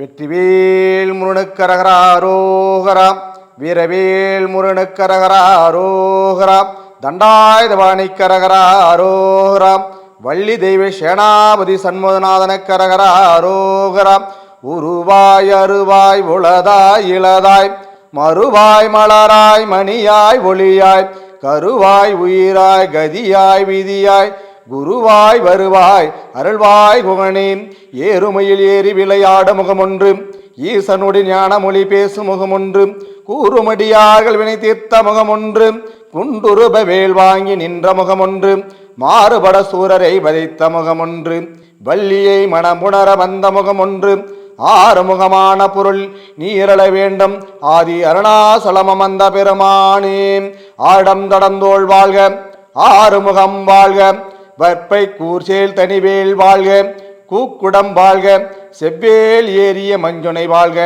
வெற்றிவேல் முருணுக்கரகராரோகராம் வீரவேல் முருணுக்கரகராரோகராம் தண்டாயுதபாணிக்கரகராரோகராம் வள்ளி தெய்வ சேனாபதி சண்முகநாதன கரகராரோகராம் உருவாய் அருவாய் உளதாய் இளதாய் மறுவாய் மலராய் மணியாய் ஒளியாய் கருவாய் உயிராய் கதியாய் விதியாய் குருவாய் வருவாய் அருள்வாய் குகனே. ஏறுமையில் ஏறி விளையாட முகமொன்று. ஈசனுடைய ஞான மொழி பேசும் முகமொன்று. கூறுமடியார்கள் வினை தீர்த்த முகமொன்று. குண்டுருப வேல் வாங்கி நின்ற முகமொன்று. மாறுபட சூரரை வதைத்த முகமொன்று. வள்ளியை மனமுணர வந்த முகமொன்று. ஆறுமுகமான பொருள் நீரள வேண்டும். ஆதி அருணாசலமம் அந்த பெருமானே. ஆடம் தடந்தோள் வாழ்க. ஆறுமுகம் வாழ்க. வற்பை கூர்சேல் தனிவேல் வாழ்க கூக்குடம் வாழ்க செவ்வேல் ஏறிய மஞ்சுனை வாழ்க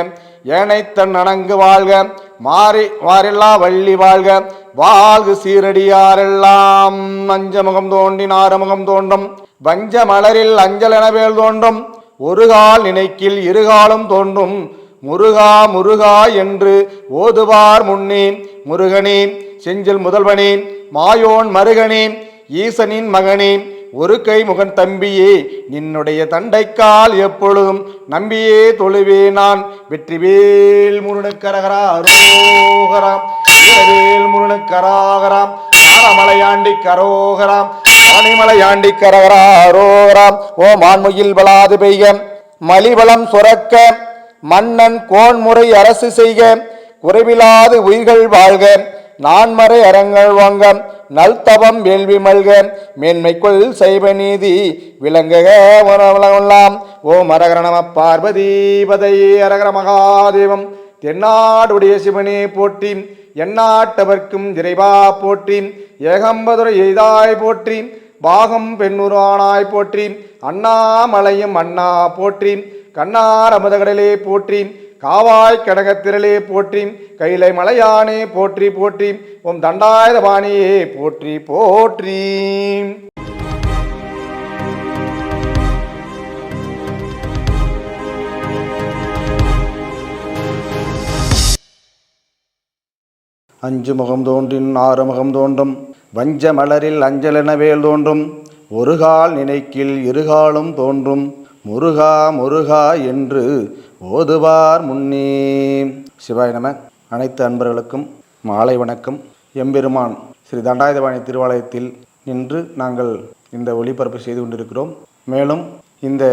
ஏனைத்தன் அணங்கு வாழ்க மாறி வாரெல்லா வள்ளி வாழ்க வாழ்கு சீரடியாரெல்லாம் அஞ்சமுகம் தோண்டின் ஆறுமுகம் தோன்றும் வஞ்ச மலரில் அஞ்சல் எனவேல் தோன்றும் ஒரு கால் நினைக்கில் இருகாலும் தோன்றும் முருகா முருகா என்று ஓதுவார் முன்னே முருகனே செஞ்சில் முதல்வனே மாயோன் மருகனே ஈசனின் மகனே ஒரு கை முகன் தம்பியே நின்னுடைய தண்டைக்கால் எப்பொழுதும் நம்பியே தொழுவே நான். வெற்றிவேல் முருணுக்கரகரா அரோகராம் வீரவேல் முருணுக்கராகராம் ஆரமலையாண்டி கரோகராம் பனிமலையாண்டி கரகரா அரோகராம். ஓ மான்முயில் வளாது பெய்க மலிவளம் சுரக்க மன்னன் கோன்முறை அரசு செய்க குறைவிலாது உயிர்கள் வாழ்க நான்மறை அறங்கள் வாங்க நல்தபம் வேள்வி மல்க மேன்மைக்குள் சைவ நீதி விளங்குக உணவுலாம் ஓம் அரகரணம பார்வதீபதை அரகர மகாதேவம் தென்னாடுடைய சிவனே போற்றி எந்நாட்டவர்க்கும் இறைவா போற்றி ஏகம்பதுரை எய்தாய் போற்றி பாகம் பெண்ணுரானாய் போற்றி அண்ணாமலையும் அண்ணா போற்றி கண்ணார் அமுதகடலே போற்றி காவாய் கடகத்திரளே போற்றி கைலை மலையானே போற்றி போற்றி உம் தண்டாயுதபாணியே போற்றி போற்றி அஞ்சு முகம் தோன்றின் ஆறு முகம் தோன்றும் வஞ்ச மலரில் அஞ்சலென வேல் தோன்றும் ஒரு கால் நினைக்கில் இருகாலும் தோன்றும் முருகா முருகா என்று ஓதுவார் முன்னே. சிவாய் நம. அனைத்து அன்பர்களுக்கும் மாலை வணக்கம். எம்பெருமான் ஸ்ரீ தண்டாயுதபாணி திருவாலயத்தில் நின்று நாங்கள் இந்த ஒளிபரப்பு செய்து கொண்டிருக்கிறோம். மேலும் இந்த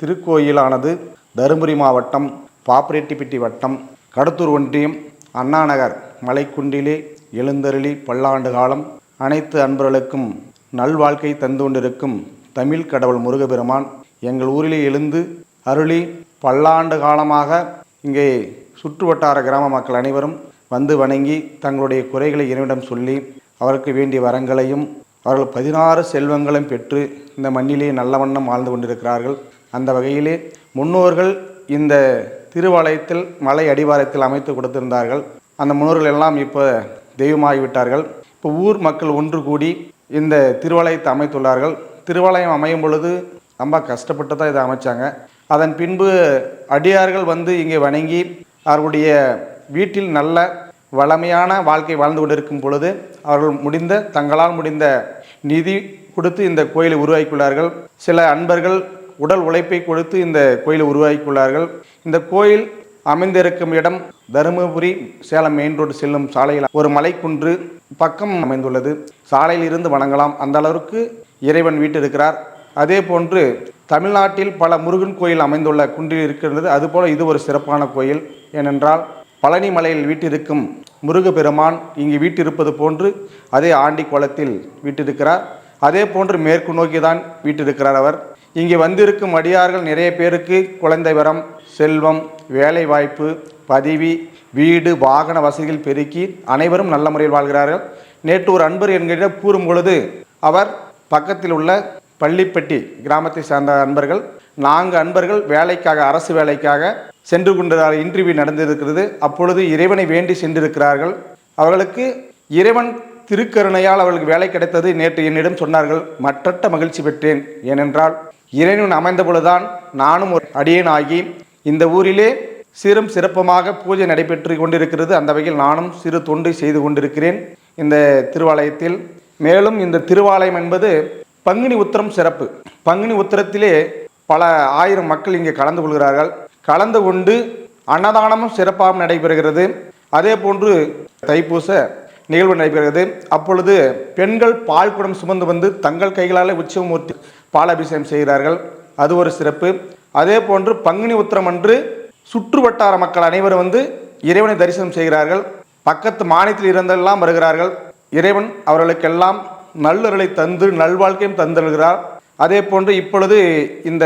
திருக்கோயிலானது தருமபுரி மாவட்டம் பாப்பிரெட்டிப்பட்டி வட்டம் கடத்தூர் ஒன்றியம் அண்ணாநகர் மலைக்குண்டிலே எழுந்தருளி பல்லாண்டு காலம் அனைத்து அன்பர்களுக்கும் நல்வாழ்க்கை தந்து கொண்டிருக்கும் தமிழ் கடவுள் முருகபெருமான் எங்கள் ஊரிலே எழுந்து அருளி பல்லாண்டு காலமாக இங்கே சுற்று வட்டார கிராம மக்கள் அனைவரும் வந்து வணங்கி தங்களுடைய குறைகளை இறைவனிடம் சொல்லி அவருக்கு வேண்டிய வரங்களையும் அவர்கள் பதினாறு செல்வங்களையும் பெற்று இந்த மண்ணிலே நல்ல வண்ணம் வாழ்ந்து கொண்டிருக்கிறார்கள். அந்த வகையிலே முன்னோர்கள் இந்த திருவாலயத்தில் மலை அடிவாரத்தில் அமைத்து கொடுத்திருந்தார்கள். அந்த முன்னோர்கள் எல்லாம் இப்போ தெய்வமாகிவிட்டார்கள். இப்போ ஊர் மக்கள் ஒன்று கூடி இந்த திருவாலயத்தை அமைத்துள்ளார்கள். திருவாலயம் அமையும் பொழுது ரொம்ப கஷ்டப்பட்டு தான் இதை அமைச்சாங்க. அதன் பின்பு அடியார்கள் வந்து இங்கே வணங்கி அவர்களுடைய வீட்டில் நல்ல வளமையான வாழ்க்கை வாழ்ந்து கொண்டிருக்கும் பொழுது அவர்கள் முடிந்த தங்களால் முடிந்த நிதி கொடுத்து இந்த கோயிலை உருவாக்கியுள்ளார்கள். சில அன்பர்கள் உடல் உழைப்பை கொடுத்து இந்த கோயிலை உருவாக்கியுள்ளார்கள். இந்த கோயில் அமைந்திருக்கும் இடம் தருமபுரி சேலம் மெயின் ரோடு செல்லும் சாலையில் ஒரு மலைக்குன்று பக்கம் அமைந்துள்ளது. சாலையில் இருந்து வணங்கலாம். அந்த அளவிற்கு இறைவன் வீட்டிருக்கிறார். அதே போன்று தமிழ்நாட்டில் பல முருகன் கோயில் அமைந்துள்ள குன்றில் இருக்கின்றது. அதுபோல் இது ஒரு சிறப்பான கோயில். ஏனென்றால் பழனி மலையில் வீட்டிருக்கும் முருகப்பெருமான் இங்கு வீட்டிருப்பது போன்று அதே ஆண்டி குளத்தில் வீட்டிருக்கிறார். அதே போன்று மேற்கு நோக்கி தான் வீட்டிருக்கிறார் அவர். இங்கே வந்திருக்கும் அடியார்கள் நிறைய பேருக்கு குழந்தை வரம் செல்வம் வேலை வாய்ப்பு பதவி வீடு வாகன வசதிகள் பெருக்கி அனைவரும் நல்ல முறையில் வாழ்கிறார்கள். நேற்று ஒரு அன்பர் என்கிற கூறும் பொழுது அவர் பக்கத்தில் உள்ள பள்ளிப்பட்டி கிராமத்தை சார்ந்த அன்பர்கள் நான்கு அன்பர்கள் வேலைக்காக அரசு வேலைக்காக சென்று கொண்ட இன்டர்வியூ நடந்திருக்கிறது. அப்பொழுது இறைவனை வேண்டி சென்றிருக்கிறார்கள். அவர்களுக்கு இறைவன் திருக்கருணையால் அவர்களுக்கு வேலை கிடைத்தது. நேற்று என்னிடம் சொன்னார்கள் மற்றற்ற மகிழ்ச்சி பெற்றேன். ஏனென்றால் இறைவன் அமைந்த பொழுதுதான் நானும் ஒரு அடியேனாகி இந்த ஊரிலே சிறும் சிறப்பமாக பூஜை நடைபெற்று கொண்டிருக்கிறது. அந்த வகையில் நானும் சிறு தொண்டு செய்து கொண்டிருக்கிறேன். இந்த திருவாலயத்தில். மேலும் இந்த திருவாலயம் என்பது பங்குனி உத்திரம் சிறப்பு. பங்குனி உத்திரத்திலே பல ஆயிரம் மக்கள் இங்கே கலந்து கொள்கிறார்கள். கலந்து கொண்டு அன்னதானமும் சிறப்பாக நடைபெறுகிறது. அதே போன்று தைப்பூச நிகழ்வு நடைபெறுகிறது. அப்பொழுது பெண்கள் பால் குடம் சுமந்து வந்து தங்கள் கைகளால் உற்சவமூர்த்தி பாலாபிஷேகம் செய்கிறார்கள். அது ஒரு சிறப்பு. அதே போன்று பங்குனி உத்திரம் அன்று சுற்று வட்டார மக்கள் அனைவரும் வந்து இறைவனை தரிசனம் செய்கிறார்கள். பக்கத்து மாநிலத்தில் இருந்தெல்லாம் வருகிறார்கள். இறைவன் அவர்களுக்கெல்லாம் நல்லருளை தந்து நல்வாழ்க்கையும் தந்தருகிறார். அதே போன்று இப்பொழுது இந்த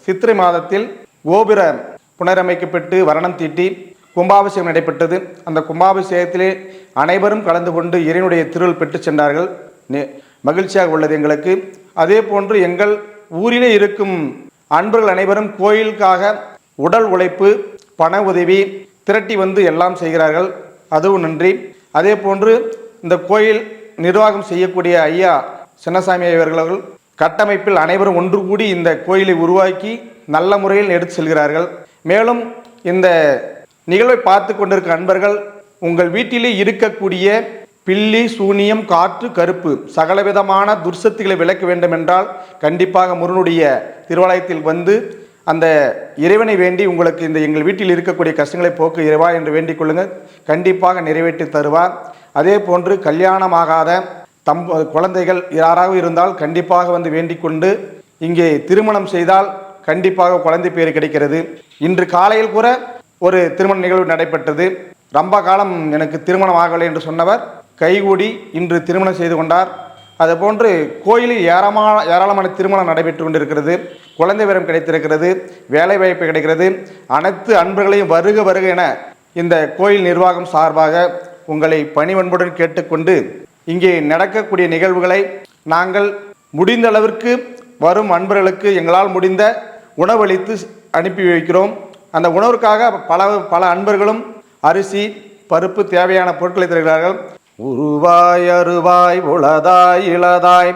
சித்திரை மாதத்தில் கோபுர புனரமைக்கப்பட்டு வரணம் தீட்டி கும்பாபிஷேகம் நடைபெற்றது. அந்த கும்பாபிஷேகத்திலே அனைவரும் கலந்து கொண்டு இறைவனுடைய திருள் பெற்று சென்றார்கள். நெ- மகிழ்ச்சியாக உள்ளது எங்களுக்கு. அதே போன்று எங்கள் ஊரிலே இருக்கும் அன்பர்கள் அனைவரும் கோயிலுக்காக உடல் உழைப்பு பண உதவி திரட்டி வந்து எல்லாம் செய்கிறார்கள். அதுவும் நன்றி. அதே போன்று இந்த கோயில் நிர்வாகம் செய்யக்கூடிய ஐயா சின்னசாமி அவர்கள் கட்டமைப்பில் அனைவரும் ஒன்று கூடி இந்த கோயிலை உருவாக்கி நல்ல முறையில் எடுத்து செல்கிறார்கள். மேலும் இந்த நிகழ்வை பார்த்து கொண்டிருக்க அன்பர்கள் உங்கள் வீட்டிலே இருக்கக்கூடிய பில்லி சூனியம் காற்று கருப்பு சகலவிதமான துர்சக்திகளை விளக்க வேண்டும் என்றால் கண்டிப்பாக முருகனுடைய திருவாலயத்தில் வந்து அந்த இறைவனை வேண்டி உங்களுக்கு இந்த எங்கள் வீட்டில் இருக்கக்கூடிய கஷ்டங்களை போக்கு இறைவா என்று வேண்டிக் கொள்ளுங்கள். கண்டிப்பாக நிறைவேற்றி தருவார். அதே போன்று கல்யாணமாகாத தம் குழந்தைகள் யாராக இருந்தால் கண்டிப்பாக வந்து வேண்டிக்கொண்டு இங்கே திருமணம் செய்தால் கண்டிப்பாக குழந்தை பேர் கிடைக்கிறது. இன்று காலையில் கூட ஒரு திருமண நிகழ்வு நடைபெற்றது. ரொம்ப காலம் எனக்கு திருமணம் ஆகலை என்று சொன்னவர் கைகூடி இன்று திருமணம் செய்து கொண்டார். அதுபோன்று கோயிலில் ஏராளமான ஏராளமான திருமணம் நடைபெற்று கொண்டிருக்கிறது. குழந்தை வரம் கிடைத்திருக்கிறது. வேலை வாய்ப்பு கிடைக்கிறது. அனைத்து அன்பர்களையும் வருக வருக என இந்த கோயில் நிர்வாகம் சார்பாக உங்களை பணிவன்புடன் கேட்டுக்கொண்டு இங்கே நடக்கக்கூடிய நிகழ்வுகளை நாங்கள் முடிந்த அளவிற்கு வரும் அன்பர்களுக்கு எங்களால் முடிந்த உணவளித்து அனுப்பி வைக்கிறோம். அந்த உணவிற்காக பல பல அன்பர்களும் அரிசி பருப்பு தேவையான பொருட்களை தருகிறார்கள். உருவாய் அருவாய் உளதாய் இளதாய்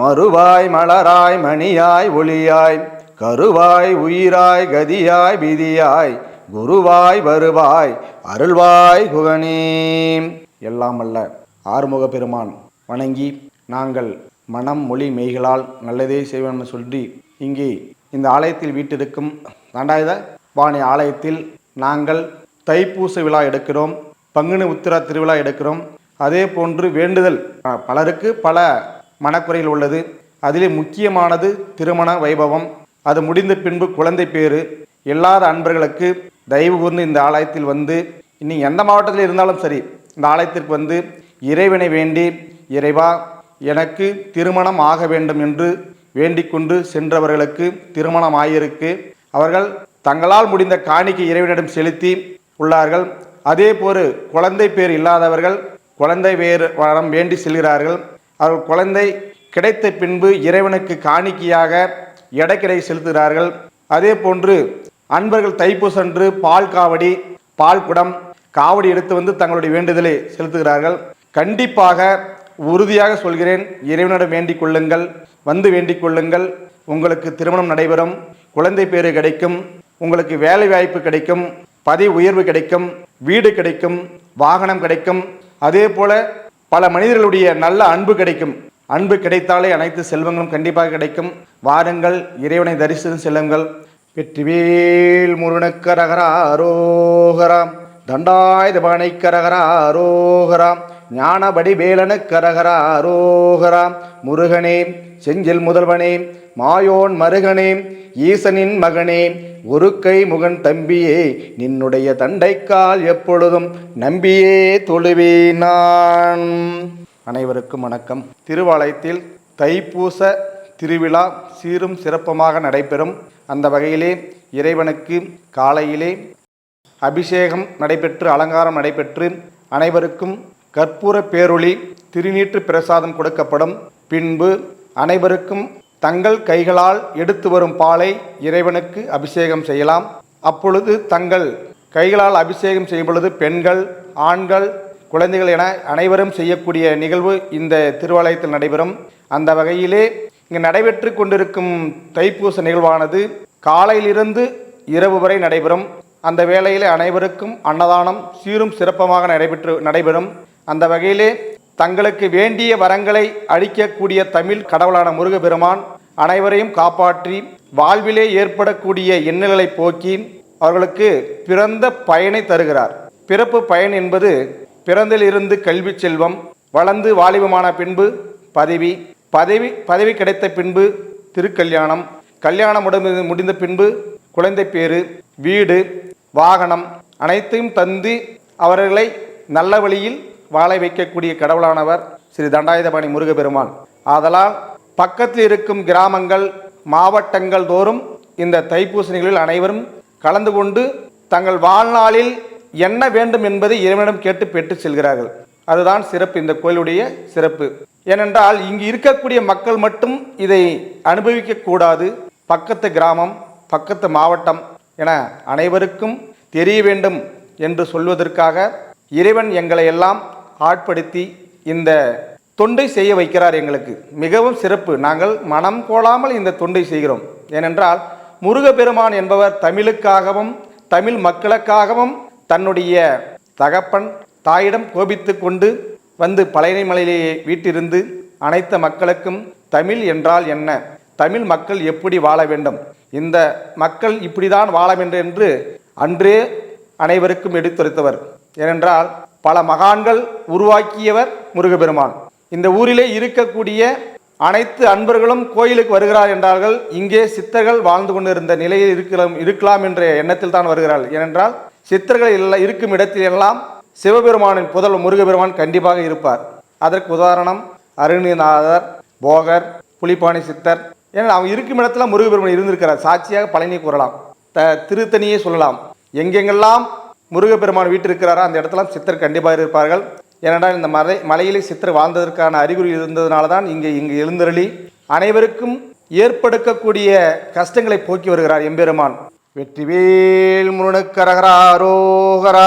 மறுவாய் மலராய் மணியாய் ஒளியாய் கருவாய் உயிராய் கதியாய் விதியாய் குருவாய் வருவாய் அருள்வாய் குகனே. எல்லாம் அல்ல ஆறுமுக பெருமான் வணங்கி நாங்கள் மனம் மொழி மெய்களால் நல்லதே செய்வோம்னு சொல்லி இங்கே இந்த ஆலயத்தில் வீட்டிருக்கும் தாண்டாயுத பாணி ஆலயத்தில் நாங்கள் தைப்பூச விழா எடுக்கிறோம் பங்குனி உத்திரா திருவிழா எடுக்கிறோம். அதே போன்று வேண்டுதல் பலருக்கு பல மனக்குறைகள் உள்ளது. அதிலே முக்கியமானது திருமண வைபவம். அது முடிந்த பின்பு குழந்தை பேறு. இல்லாத அன்பர்களுக்கு தயவு கூர்ந்து இந்த ஆலயத்தில் வந்து இனி எந்த மாவட்டத்தில் இருந்தாலும் சரி இந்த ஆலயத்திற்கு வந்து இறைவனை வேண்டி இறைவா எனக்கு திருமணம் ஆக வேண்டும் என்று வேண்டிக்கொண்டு சென்றவர்களுக்கு திருமணம் ஆகியிருக்கு அவர்கள் தங்களால் முடிந்த காணிக்கை இறைவனிடம் செலுத்தி உள்ளார்கள். அதே போல் குழந்தை பேர் இல்லாதவர்கள் குழந்தை வேறு வரம் வேண்டி செல்கிறார்கள். அவர்கள் குழந்தை கிடைத்த பின்பு இறைவனுக்கு காணிக்கையாக எடைக்கிடை செலுத்துகிறார்கள். அதே போன்று அன்பர்கள் தைப்பூசன்று பால் காவடி பால் குடம் காவடி எடுத்து வந்து தங்களுடைய வேண்டுதலை செலுத்துகிறார்கள். கண்டிப்பாக உறுதியாக சொல்கிறேன் இறைவனிடம் வேண்டிக் கொள்ளுங்கள் வந்து வேண்டிக் கொள்ளுங்கள். உங்களுக்கு திருமணம் நடைபெறும் குழந்தை பேறு கிடைக்கும் உங்களுக்கு வேலை வாய்ப்பு கிடைக்கும் பதவி உயர்வு கிடைக்கும் வீடு கிடைக்கும் வாகனம் கிடைக்கும். அதே போல பல மனிதர்களுடைய நல்ல அன்பு கிடைக்கும். அன்பு கிடைத்தாலே அனைத்து செல்வங்களும் கண்டிப்பாக கிடைக்கும். வாருங்கள் இறைவனை தரிசனம் செல்லுங்கள். வெற்றிவேல் முருகனுக்கரகராரோகராம் தண்டாயுத பானைக்கரகரா ஞானபடி வேலனுக்கரகராரோகராம் முருகனே செஞ்சில் முதல்வனே மாயோன் மருகனே ஈசனின் மகனே ஒரு கை முகன் தம்பியே நின்னுடைய தண்டைக்கால் எப்பொழுதும் நம்பியே தொழுவேன் நான் அனைவருக்கும் வணக்கம். திருவாலயத்தில் தைப்பூச திருவிழா சீரும் சிறப்புமாக நடைபெறும். அந்த வகையிலே இறைவனுக்கு காலையிலே அபிஷேகம் நடைபெற்று அலங்காரம் நடைபெற்று அனைவருக்கும் கற்பூர பேரொளி திருநீற்று பிரசாதம் கொடுக்கப்படும். பின்பு அனைவருக்கும் தங்கள் கைகளால் எடுத்து வரும் பாலை இறைவனுக்கு அபிஷேகம் செய்யலாம். அப்பொழுது தங்கள் கைகளால் அபிஷேகம் செய்யும் பொழுது பெண்கள் ஆண்கள் குழந்தைகள் என அனைவரும் செய்யக்கூடிய நிகழ்வு இந்த திருவாலயத்தில் நடைபெறும். அந்த வகையிலே இங்கு நடைபெற்று கொண்டிருக்கும் தைப்பூச நிகழ்வானது காலையிலிருந்து இரவு வரை நடைபெறும். அந்த வேளையில் அனைவருக்கும் அன்னதானம் சீரும் சிறப்பமாக நடைபெற்று நடைபெறும். அந்த வகையிலே தங்களுக்கு வேண்டிய வரங்களை அளிக்கக்கூடிய தமிழ் கடவுளான முருகபெருமான் அனைவரையும் காப்பாற்றி வாழ்விலே ஏற்படக்கூடிய எண்ணல்களை போக்கி அவர்களுக்கு பிறந்த பயனை தருகிறார். பிறப்பு பயன் என்பது பிறந்திலிருந்து கல்வி செல்வம் வளர்ந்து வாலிபமான பின்பு பதவி பதவி பதவி கிடைத்த பின்பு திருக்கல்யாணம் கல்யாணம் முடிந்து முடிந்த பின்பு குழந்தை பேறு வீடு வாகனம் அனைத்தையும் தந்து அவர்களை நல்ல வழியில் வாழ வைக்கக்கூடிய கடவுளானவர் ஸ்ரீ தண்டாயுதபாணி முருகப்பெருமான். ஆதலால் பக்கத்தில் இருக்கும் கிராமங்கள் மாவட்டங்கள் தோறும் இந்த தைப்பூசணிகளில் அனைவரும் கலந்து கொண்டு தங்கள் வாழ்நாளில் என்ன வேண்டும் என்பதை இறைவனிடம் கேட்டு பெற்று செல்கிறார்கள். அதுதான் சிறப்பு. இந்த கோயிலுடைய சிறப்பு. ஏனென்றால் இங்கு இருக்கக்கூடிய மக்கள் மட்டும் இதை அனுபவிக்க கூடாது. பக்கத்து கிராமம் பக்கத்து மாவட்டம் என அனைவருக்கும் தெரிய வேண்டும் என்று சொல்வதற்காக இறைவன் எங்களை எல்லாம் ஆட்படுத்தி இந்த தொண்டை செய்ய வைக்கிறார் எங்களுக்கு. மிகவும் சிறப்பு. நாங்கள் மனம் கோலாமல் இந்த தொண்டை செய்கிறோம். ஏனென்றால் முருகப்பெருமான் என்பவர் தமிழுக்காகவும் தமிழ் மக்களுக்காகவும் தன்னுடைய தகப்பன் தாயிடம் கோபித்து கொண்டு வந்து பழையனை மலையிலேயே வீட்டிருந்து அனைத்து மக்களுக்கும் தமிழ் என்றால் என்ன? தமிழ் மக்கள் எப்படி வாழ வேண்டும்? இந்த மக்கள் இப்படிதான் வாழ வேண்டும் என்று அன்றே அனைவருக்கும் எடுத்துரைத்தவர். ஏனென்றால் பல மகான்கள் உருவாக்கியவர் முருகப்பெருமான். இந்த ஊரிலே இருக்கக்கூடிய அனைத்து அன்பர்களும் கோயிலுக்கு வருகிறார் என்றார்கள். இங்கே சித்தர்கள் வாழ்ந்து கொண்டிருந்த நிலையில் இருக்கலாம் இருக்கலாம் என்ற எண்ணத்தில் தான் வருகிறார்கள். ஏனென்றால் சித்தர்கள் இல்லை இருக்கும் இடத்தில் எல்லாம் சிவபெருமானின் புதல் முருகபெருமான் கண்டிப்பாக இருப்பார். அதற்கு உதாரணம் அருணிநாதர் போகர் புலிப்பாணி சித்தர் ஏன்னா அவங்க இருக்கும் இடத்துல முருகப்பெருமான் இருந்திருக்கிறார். சாட்சியாக பழனி கூறலாம். த திருத்தணியே சொல்லலாம். எங்கெங்கெல்லாம் முருகப்பெருமான் வீட்டு இருக்கிறாரோ அந்த இடத்துல சித்தர் கண்டிப்பாக இருப்பார்கள். ஏனென்றால் இந்த மலை மலையிலே சித்தர் வாழ்ந்ததற்கான அறிகுறி இருந்ததுனால தான் இங்கே இங்கு எழுந்தருளி அனைவருக்கும் ஏற்படுக்கக்கூடிய கஷ்டங்களை போக்கி வருகிறார் எம்பெருமான். வெற்றிவேல் முருணுக்கரகராரோகரா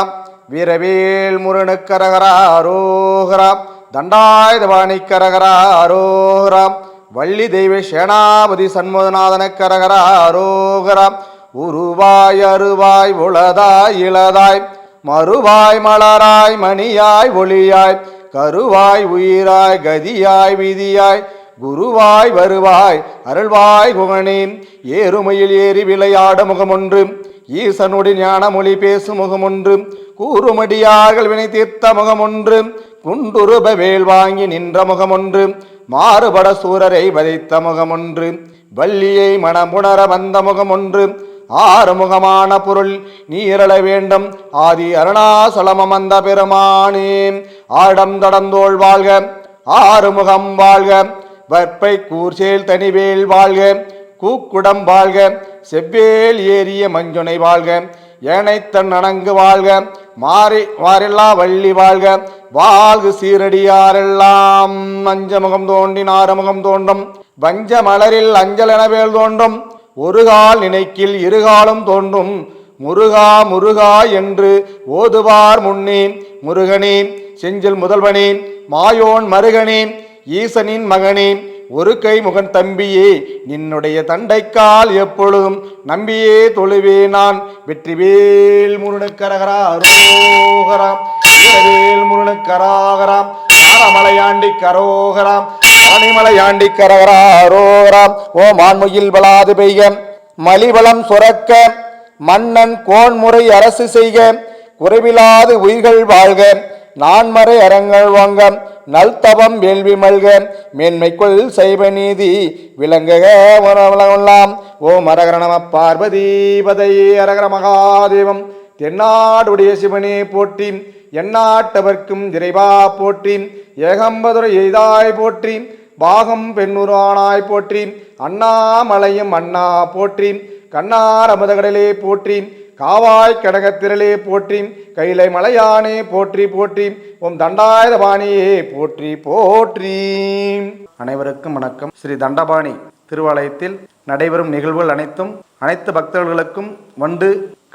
வீரவேல் முருணுக்கரகராரோகரா தண்டாயுதபாணி கரகராரோகரா வள்ளி தெய்வ சேனாபதி சண்முகநாதன கரகராரோகரா உருவாய் அருவாய் உளதாய் இளதாய் மறுவாய் மலராய் மணியாய் ஒளியாய் கருவாய் உயிராய் கதியாய் விதியாய் குருவாய் வருவாய் அருள்வாய் குகனே ஏறுமையில் ஏறி விளையாட முகமொன்று ஈசனுடைய ஞானமொழி பேசும் முகமொன்று கூறுமடியார்கள் வினை தீர்த்த முகமொன்று குண்டுருப வேல் வாங்கி நின்ற முகமொன்று மாறுபட சூரரை வதைத்த முகமொன்று வள்ளியை மனமுணர வந்த முகமொன்று ஆறுமுகமான பொருள் நீரள வேண்டும் ஆதி அருணாசலமம் அந்த பெருமானே. ஆடம் தடந்தோள் வாழ்க ஆறுமுகம் வாழ்க வற்பை கூர்சேல் தனிவேல் வாழ்க கூக்குடம் வாழ்க செவ்வேல் ஏறிய மஞ்சுனை வாழ்க ஏனைத்தன் அணங்கு வாழ்க மாறி வாரெல்லா வள்ளி வாழ்க வாழ்கு சீரடியாரெல்லாம் அஞ்சமுகம் தோன்றின் ஆறுமுகம் தோன்றும் வஞ்ச மலரில் அஞ்சல் எனவேல் தோன்றும் ஒரு கால் நினைக்கில் இருகாலும் தோன்றும் முருகா முருகா என்று ஓதுவார் முன்னே முருகனே செஞ்சில் முதல்வனே மாயோன் மருகனே ஈசனின் மகனே ஒரு கை முகன் தம்பியே நின்னுடைய தண்டைக்கால் எப்பொழுதும் நம்பியே தொழுவே நான். வெற்றிவேல் முருணுக்கரகரா அரோகராம் வீரவேல் முருணுக்கராகராம் ஆரமலையாண்டி கரோகராம் ஆணிமலையாண்டி கரகரா அரோகராம் ஓம் ஆண்முகில் வளாது பெய்க மலிவளம் சுரக்க மன்னன் கோன்முறை அரசு செய்க குறைவிலாது உயிர்கள் வாழ்க. நான்மறை அறங்கள் வாங்க நல்தவம் வேள்வி மல்க மேன்மைக்குள் சைவ நீதி விளங்குக உலகெல்லாம் ஓம் அரகரணம பார்வதி பதை அரகர மகாதேவம் தென்னாடுடைய சிவனே போற்றி எந்நாட்டவர்க்கும் இறைவா போற்றி ஏகம்பதுரை எய்தாய் போற்றி பாகம் பெண்ணுரானாய் போற்றி அண்ணாமலையும் அண்ணா போற்றி கண்ணார் அமுதகடலே போற்றி காவாய் கடகத்திரளே போற்றி கைலை மலையானே போற்றி போற்றி உம் தண்டாயுதபாணியே போற்றி போற்றி அனைவருக்கும் வணக்கம். ஸ்ரீ தண்டபாணி திருவாலயத்தில் நடைபெறும் நிகழ்வுகள் அனைத்தும் அனைத்து பக்தர்களுக்கும் வந்து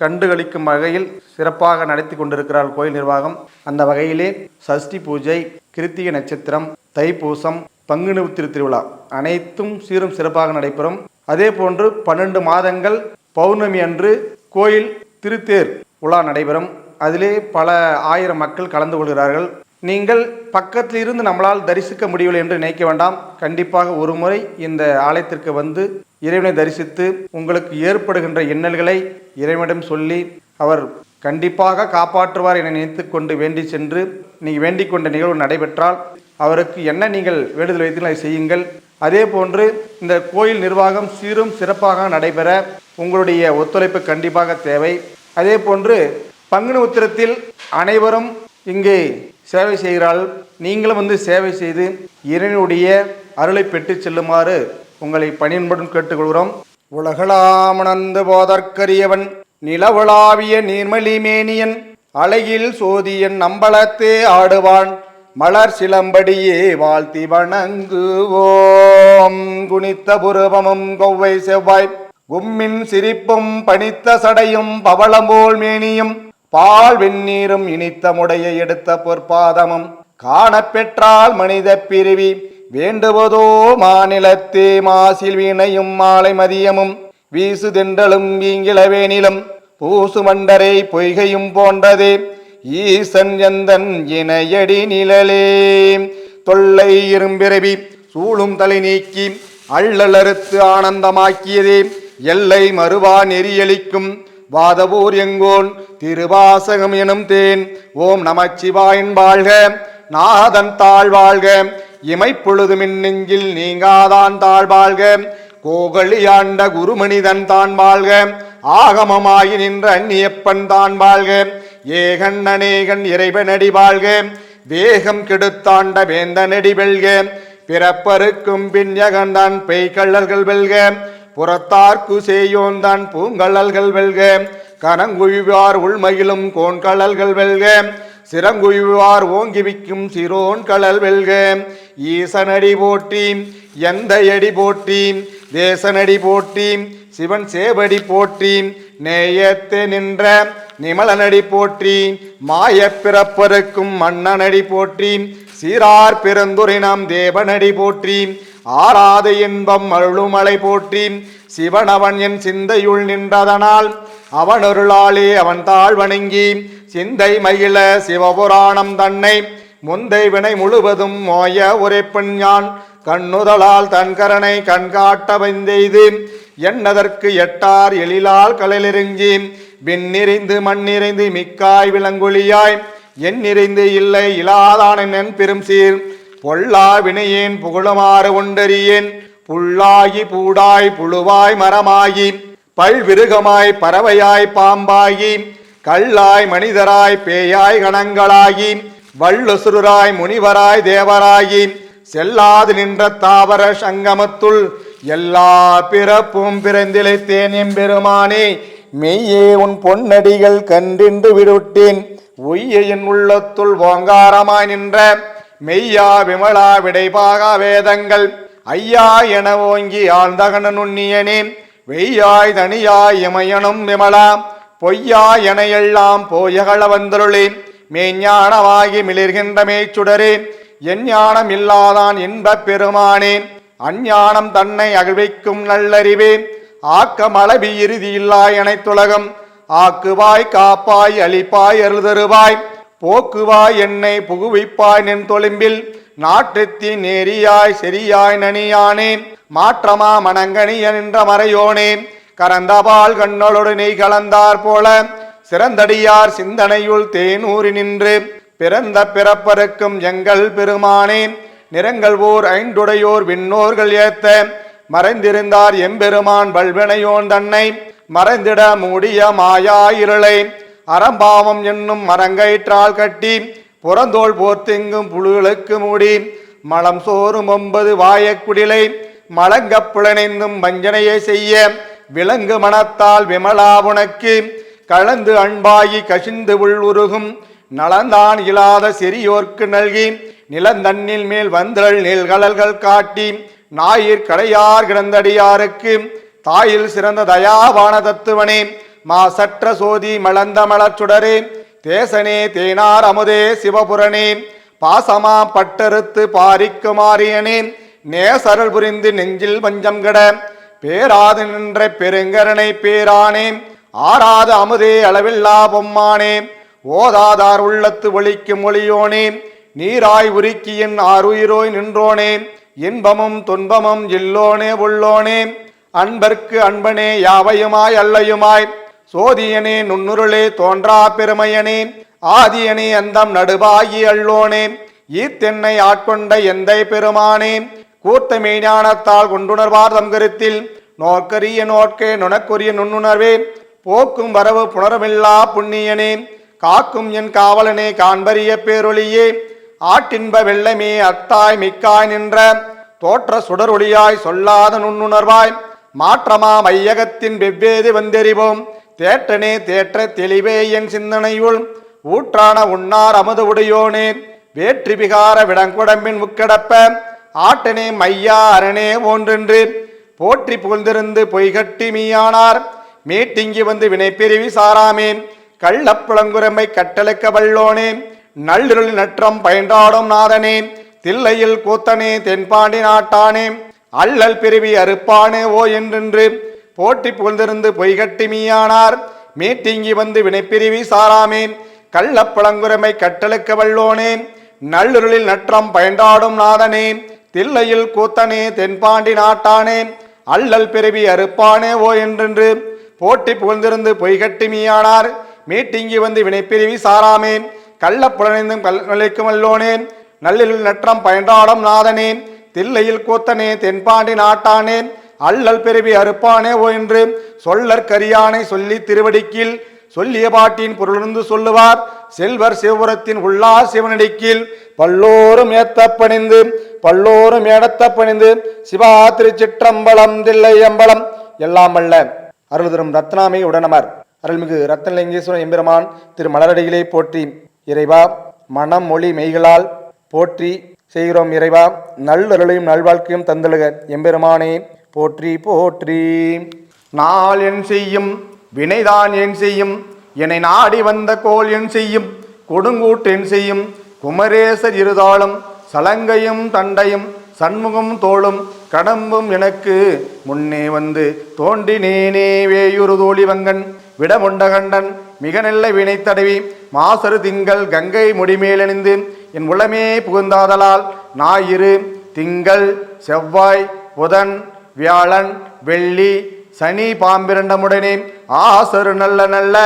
கண்டுகளிக்கும் வகையில் சிறப்பாக நடத்தி கொண்டிருக்கிறார் கோயில் நிர்வாகம். அந்த வகையிலே சஷ்டி பூஜை கிருத்திகை நட்சத்திரம் தைப்பூசம் பங்குனி உத்திர திருவிழா அனைத்தும் சீரும் சிறப்பாக நடைபெறும். அதே போன்று பன்னெண்டு மாதங்கள் பௌர்ணமி அன்று கோயில் திருத்தேர் உலா நடைபெறும். அதிலே பல ஆயிரம் மக்கள் கலந்து கொள்கிறார்கள். நீங்கள் பக்கத்தில் இருந்து நம்மளால் தரிசிக்க முடியவில்லை என்று நினைக்க வேண்டாம். கண்டிப்பாக ஒரு முறை இந்த ஆலயத்திற்கு வந்து இறைவனை தரிசித்து உங்களுக்கு ஏற்படுகின்ற இன்னல்களை இறைவனிடம் சொல்லி அவர் கண்டிப்பாக காப்பாற்றுவார் என நினைத்து கொண்டு வேண்டி சென்று நீங்கள் வேண்டிக் கொண்ட நிகழ்வு நடைபெற்றால் அவருக்கு என்ன நீங்கள் வேண்டுதல் வைத்து அதை செய்யுங்கள். அதே போன்று இந்த கோயில் நிர்வாகம் சீரும் சிறப்பாக நடைபெற உங்களுடைய ஒத்துழைப்பு கண்டிப்பாக தேவை. அதே போன்று பங்குனி உத்திரத்தில் அனைவரும் இங்கே சேவை செய்கிறாள். நீங்களும் வந்து சேவை செய்து இறைவனுடைய அருளை பெற்று செல்லுமாறு உங்களை பணியன்புடன் கேட்டுக்கொள்கிறோம். உலகளாமணந்து போதற்கரியவன் நிலவுலாவிய நீர்மலி மேனியன் அழகில் சோதியன் நம்பளத்தே ஆடுவான். மலர் சிலம்படியே வாழ்த்தி வணங்குவோம். குனித்த புருவமும் கொவ்வை செவ்வாய் கும்மின் சிரிப்பும் பனித்த சடையும் பவளம்போல் மேனியும் பால் வெந்நீரும் இனித்த முடைய எடுத்த பொற்பாதமும் காணப்பெற்றால் மனித பிரிவி வேண்டுவதோ மாநிலத்தே மாசில் வீணையும் மாலை மதியமும் வீசு வீசுதென்றலும் வீங்கிளவேனிலும் பூசு மண்டரை பொய்கையும் போன்றதே ஈசன் எந்தன் இணையடி நிழலே. தொல்லை இரும்பிறவி சூழும் தலை நீக்கி அள்ளலறுத்து ஆனந்தமாக்கியதே. எல்லை மறுவா நெறியளிக்கும் வாதபூர் எங்கோன் திருவாசகம் எனும் தேன். ஓம் நமச்சிவாயின் வாழ்க நாதன் தாழ் வாழ்க இமைப்பொழுது மின்னெஞ்சில் நீங்காதான் தாழ் வாழ்க கோகலியாண்ட குருமணிதன் தான் வாழ்க ஆகமமாகி நின்ற அந்நியப்பன் தான் வாழ்க. ஏகன் அநேகன் இறைவனடி வாழ்க வேகம் கெடுத்தாண்ட வேந்தனடி வெல்க. பிறப்பருக்கும் பின்யகந்தான் பெய்கள்ளல்கள் வெல்க புறத்தார்க்கு சேயோன்தான் பூங்கழல்கள் வெல்க. கனங்குழிவார் உள்மயிலும் கோண்கழல்கள் வெல்க சிறங்குழிவார் ஓங்கிவிக்கும் சிரோன் கழல் வெல்க. ஈசனடி போட்டி எந்த அடி போற்றி தேசனடி போட்டி சிவன் சேவடி போற்றி நேயத்து நின்ற நிமலனடி போற்றி மாயப் பிறப்பருக்கும் மன்னனடி போற்றி சீரார் பிறந்துரினம் தேவனடி போற்றி ஆராத இன்பம் அருளுமலை போற்றி சிவனவன் என் சிந்தையுள் நின்றதனால் அவனொருளாலே அவன் தாழ் வணங்கி சிந்தை மகிழ சிவபுராணம் தன்னை முந்தை வினை முழுவதும் மோய உரைப்பெண் யான் கண்ணுதலால் தன்கரனை கண்காட்ட என்னதற்கு எட்டார் எழிலால் கலலிருங்கி விண்ணிறைந்து மண்ணிறைந்து மிக்காய் விலங்கொழியாய் என் நிறைந்து இல்லை இலாதானன் பெரும் சீர் பொல்லா வினையேன் புகழுமாறு ஒன்றறியேன் புல்லாகி பூடாய் புழுவாய் மரமாகி பல்விருகமாய் பறவையாய் பாம்பாகி கல்லாய் மனிதராய் பேயாய் கணங்களாகி வல்லுசுராய் முனிவராய் தேவராகி செல்லாது நின்ற தாவர சங்கமத்துள் எல்லா பிறப்பும் பிறந்திழைத்தேன் எம்பெருமானே. மெய்யே உன் பொன்னடிகள் கண்டின்று விடுட்டேன் உய்ய என் உள்ளத்துள் ஓங்காரமாய் நின்ற மெய்யா விமலா விடைபாகா வேதங்கள். ஐயா என ஓங்கி ஆழ்ந்தகன நுண்ணியனே. வெய்யாய் தனியாய் இமயனும் விமலா. பொய்யா என எல்லாம் போயகள வந்தருளே. மெய்ஞானமாகி மிளிர்கின்ற மேய்ச்சுடரே. என் ஞானம் இல்லாதான் இன்பப் பெருமானேன் அஞ்ஞானம் தன்னை அகழ்விக்கும் நல்லறிவே. ஆக்கமளவி இறுதி இல்லாய் அனைத்துலகம் ஆக்குவாய் காப்பாய் அழிப்பாய் அருள்தருவாய். போக்குவாய் என்னை புகுவிப்பாய் நின் தொழும்பில். நாட்டுத்தி நேரியாய் செரியாய் நனியானே. மாற்றமா மணங்கனிய நின்ற மறையோனே. கரந்தபால் கண்ணொளொடு நீ கலந்தார் போல. சிறந்தடியார் சிந்தனையுள் தேனூறி நின்று. பிறந்த பிறப்பருக்கும் எங்கள் பெருமானே. நிறங்கள் ஓர் ஐந்துடையோர் விண்ணோர்கள் ஏத்த. மறைந்திருந்தார் எம்பெருமான் வல்வினையோன் தன்னை. மறைந்திட மூடிய மாயா இருளை. அறம்பாவம் என்னும் மரங்கயிற்றால் கட்டி. புறந்தோல் போர்த்திங்கும் புழுகளுக்கு மூடி. மலம் சோறும் ஒன்பது வாயக்குடிலை மலங்கப் புலனைந்தும் வஞ்சனையை செய்ய. விலங்கு மனத்தால் விமலா உனக்கு. கலந்து அன்பாகி கசிந்து உள் உருகும். நலந்தான் இல்லாத சிறியோர்க்கு நல்கி நிலந்தண்ணில் மேல் வந்தல் நீள்கடல்கள் காட்டி ஞாயிற் கடையார் கிடந்தடியாருக்கு தாயில் சிறந்த தயாவான தத்துவனே மாசற்ற சோதி மலர்ந்த மலச்சுடரே தேசனே தேனார் அமுதே சிவபுரனே பாசமா பட்டறுத்து பாரிக்குமாரியனே நேசரல் புரிந்து நெஞ்சில் பஞ்சம் கட பேராது நின்ற பெருங்கரனை பேரானே ஆறாத அமுதே அளவில்லா பொம்மானே ஓதாதார் உள்ளத்து ஒளிக்கும் ஒளியோனே நீராய் உருக்கியின் ஆறுயிரோய் நின்றோனே இன்பமும் துன்பமும் இல்லோனே உள்ளோனே அன்பர்க்கு அன்பனே யாவையுமாய் அல்லையுமாய் சோதியனே நுண்ணுருளே தோன்றா பெருமையனே ஆதியனே அந்தம் நடுவாகி அள்ளோனே ஈத்தென்னை ஆட்கொண்ட எந்தை பெருமானே கூர்த்த மெய்ஞானத்தால் கொண்டுணர்வார் தம்கருத்தில் நோக்கரிய நோக்கே நுணக்குரிய நுண்ணுணர்வே போக்கும் வரவு புணரமில்லா புண்ணியனே காக்கும் என் காவலனே காண்பரிய பேரொளியே ஆட்டின்ப வெள்ளமே அத்தாய் மிக்காய் நின்ற தோற்ற சுடரொளியாய் சொல்லாத நுண்ணுணர்வாய். மாற்றமா மையகத்தின் வெவ்வேறு வந்தெறிவோம். தேற்றனே தேற்ற தெளிவே என் சிந்தனையுள். ஊற்றான உண்ணார் அமுது உடையோனே வேற்றி விகார விடங்குடம்பின் முக்கடப்ப. ஆட்டனே மையா அரணே ஒன்றென்று போற்றி புகழ்ந்திருந்து பொய்கட்டி மீயானார். மீட்டிங்கி வந்து வினைப்பிரிவி சாராமேன் கள்ளப்புலங்குரமை கட்டளைக்க வல்லோனே நள்ளிருள் நற்றம் பயின்றாடும் நாதனே தில்லையில் கூத்தனே தென்பாண்டி நாட்டானே அல்லல் பிரிவி அறுப்பானே ஓ என்றென்று போற்றி புகழ்ந்திருந்து பொய்கட்டி மீயானார். மீட்டிங்கி வந்து வினைப்பிரிவி சாராமே கள்ளப்புலங்குரமை கட்டளுக்க வல்லோனே நல்லுருளில் நற்றம் பயன்றாடும் நாதனே தில்லையில் கூத்தனே தென்பாண்டி நாட்டானே அல்லல் பிறவி அறுப்பானே ஓ என்றென்று போட்டி புகழ்ந்திருந்து பொய்கட்டி மீயானார். மீட்டிங்கி வந்து வினைப்பிரிவி சாராமே கள்ளப்புலனைந்தும் கல்லைக்கும் அல்லோனே நல்லில் நற்றம் பயன்றாடும் நாதனே தில்லையில் கூத்தனே தென்பாண்டி நாட்டானே அல்லல் பிறவி அறுப்பானே ஓ என்று சொல்லற்கரியானை சொல்லி திருவடிக்கில். சொல்லிய பாட்டின் பொருளிருந்து சொல்லுவார். செல்வர் சிவபுரத்தின் உள்ளார் சிவனடிக்கில். பல்லோரும் ஏத்த பணிந்து. பல்லோரும் ஏடத்த பணிந்து. சிவா திருச்சிற்றம்பலம் தில்லை அம்பலம். எல்லாம் அல்ல அருள்தரும் ரத்னாமி உடனமர். அருள்மிகு ரத்னலிங்கேஸ்வரன் எம்பெருமான் திரு மலரடிகளை போற்றி இறைவா மனம் மொழி மெய்களால் போற்றி செய்கிறோம் இறைவா. நல்லருளையும் நல்வாழ்க்கையும் தந்தழுக எம்பெருமானே போற்றி போற்றி. நாள் என் செய்யும் வினைதான் என் செய்யும் என்னை நாடி வந்த கோல் என் செய்யும் கொடுங்கூட்டு என் செய்யும் குமரேசர் இருதாளும் சலங்கையும் தண்டையும் சண்முகம் தோளும் கடம்பும் எனக்கு முன்னே வந்து தோண்டினேனே வேயுறு தோழி வங்கன். விடமுண்டகண்டன் மிக நல்ல வினை தடவி மாசரு திங்கள் கங்கை முடிமேலணிந்து என் உளமே புகுந்தாதலால் ஞாயிறு திங்கள் செவ்வாய் புதன் வியாழன் வெள்ளி சனி பாம்பிரண்டமுடனே ஆசரு நல்ல நல்ல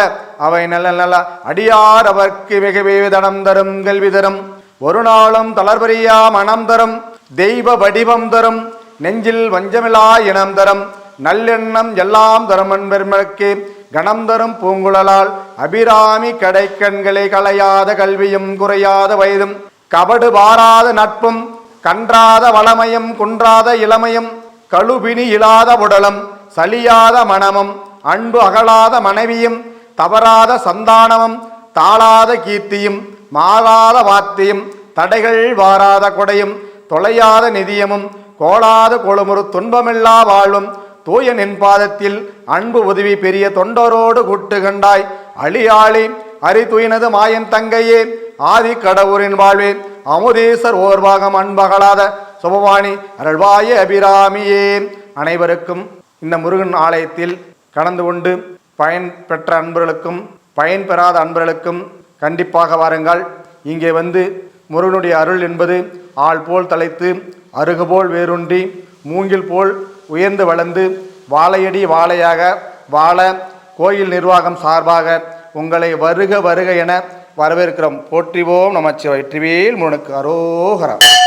அவை நல்ல நல்ல அடியார் அவர்க்கு மிகவே தனம் தரும் கல்வி தரும். ஒரு நாளும் தளர்வரியா மனம் தரும் தெய்வ வடிவம் தரும் நெஞ்சில் வஞ்சமிலா இனம் தரும். நல்லெண்ணம் எல்லாம் தரும் என்பெருமக்கு கணம் தரும் பூங்குழலால் அபிராமி கடைக்கண்களை களையாத கல்வியும் குறையாத வயதும் கபடு பாராத நட்பும் கன்றாத வளமையும் குன்றாத இளமையும் கழுபினி இல்லாத உடலும் சலியாத மனமும் அன்பு அகலாத மனைவியும் தவறாத சந்தானமும் தாளாத கீர்த்தியும் மாறாத வார்த்தையும் தடைகள் வாராத கொடையும் தொலையாத நிதியமும் கோளாத கொழுமுறு துன்பமில்லா வாழ்வும் தூய நின்பாதத்தில் அன்பு உதவி பெரிய தொண்டரோடு கூட்டு கண்டாய் அழியாளி அரிதுயினது மாயன் தங்கையே ஆதி கடவுரின் வாழ்வே அமுதீசர் ஓர்வாகம் அன்பகலாத சுபவாணி அருள்வாய அபிராமியே. அனைவருக்கும் இந்த முருகன் ஆலயத்தில் கலந்து கொண்டு பயன் பெற்ற அன்பர்களுக்கும் பயன் பெறாத அன்பர்களுக்கும் கண்டிப்பாக வாருங்கள். இங்கே வந்து முருகனுடைய அருள் என்பது ஆள் போல் தலைத்து அருகு போல் மூங்கில் போல் உயர்ந்து வளர்ந்து வாழையடி வாழையாக வாழ கோயில் நிர்வாகம் சார்பாக உங்களை வருக வருக என வரவேற்கிறோம். போற்றிவோம் நமச்சிவாய். வெற்றிவேல் முருகனுக்கு அரோகரம்